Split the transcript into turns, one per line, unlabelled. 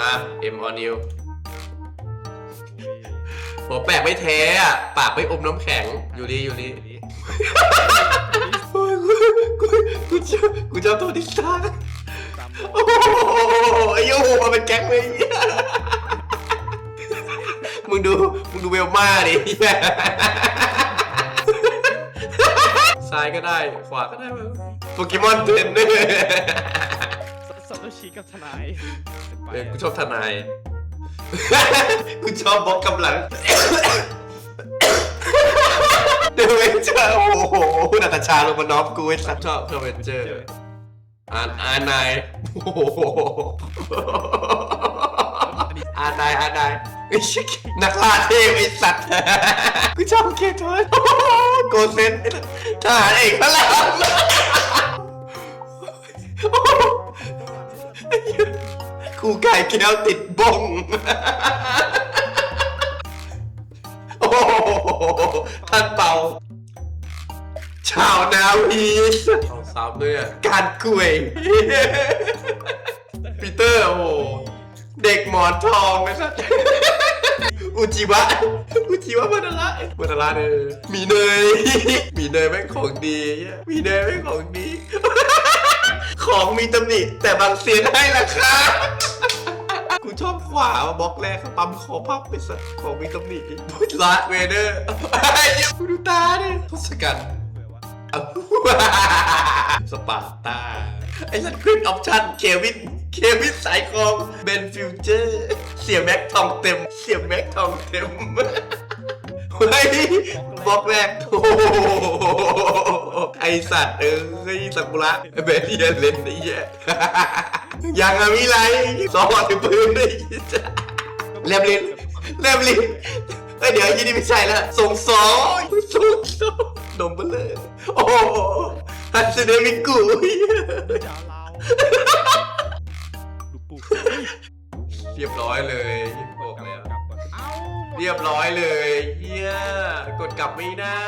อะเอ็มออนิวหัวแปลกไม่แท้อะปากไม่อมน้ำแข็ง อยู่ดีอยู่ดีกูกูกูชอบกูชอบโทษดิสตาร์โอ้โหไอ้โยมาเป็นแก๊งเลยมึงดู มึงดูเวลมาดิซ้ายก็ได้ ขวาก็ได้ โปเกมอนเทรนเนอ ร์
ซาโตชิกับทนาย
เออกูชอบทนาย กูชอบบล็อกกำลัง เดวเวนเจอร์โอ้โหนาตาชาลงมานอฟกูไอ้สัตว์ชอบชอบเวนเจอร์อ่านอ่านนายโอ้โหอ่านนายอ่านนายไอ้ชิคนักล่าเทพไอ้สัตว์กูชอบเคทอนโกเซนทหารเอกพระราม ครูไก่แก้วติดบง โอ้โหท่านเป่า ชาวนาวีเอาซ้ำด้วยอะการกุยปีเตอร์โอ้โหเด็กหมอนทองนะครับ อุจิวะ อุจิวะมาดาระมาดาระเนยมีเนย มีเนยแม่งของดีเหี้ยมีเนยแม่งของดี ของมีตำหนิแต่บางเสียงให้ราคา กูชอบขวาบล็อกแรกปั๊มขอพับไปสัตว์ของมีตำหนิพุทธละเวเดอร์ไอ้กูดูตาดิทศกัณฐ์สปาร์ตา ไอ้สัตว์คลิกออปชั่นเควินเควินสายคองเบนฟิวเจอร์ เสียแม็กทองเต็ม เสียแม็กทองเต็มเฮ้ยบล็อกแรกโอ้ไอสัตว์เอ้ยสักุระเบนเดียเล่นไอ้เหี้ย ยังอะมีไรสองถือปืนด้วยเรียบลิ้นเรียบลิ้นเอ้ยเดี๋ยวยี่นี่ไม่ใช่แล้วส่งสองส่งสองนมเบลเลยโอ้โหฮัตสึเดมิกุ
จ้าเราดูปุ๊บ
เรียบร้อยเลยบอกแล้ว
กลับก่อนเอ้า
เรียบร้อยเลยเฮียกดกลับไม่ได้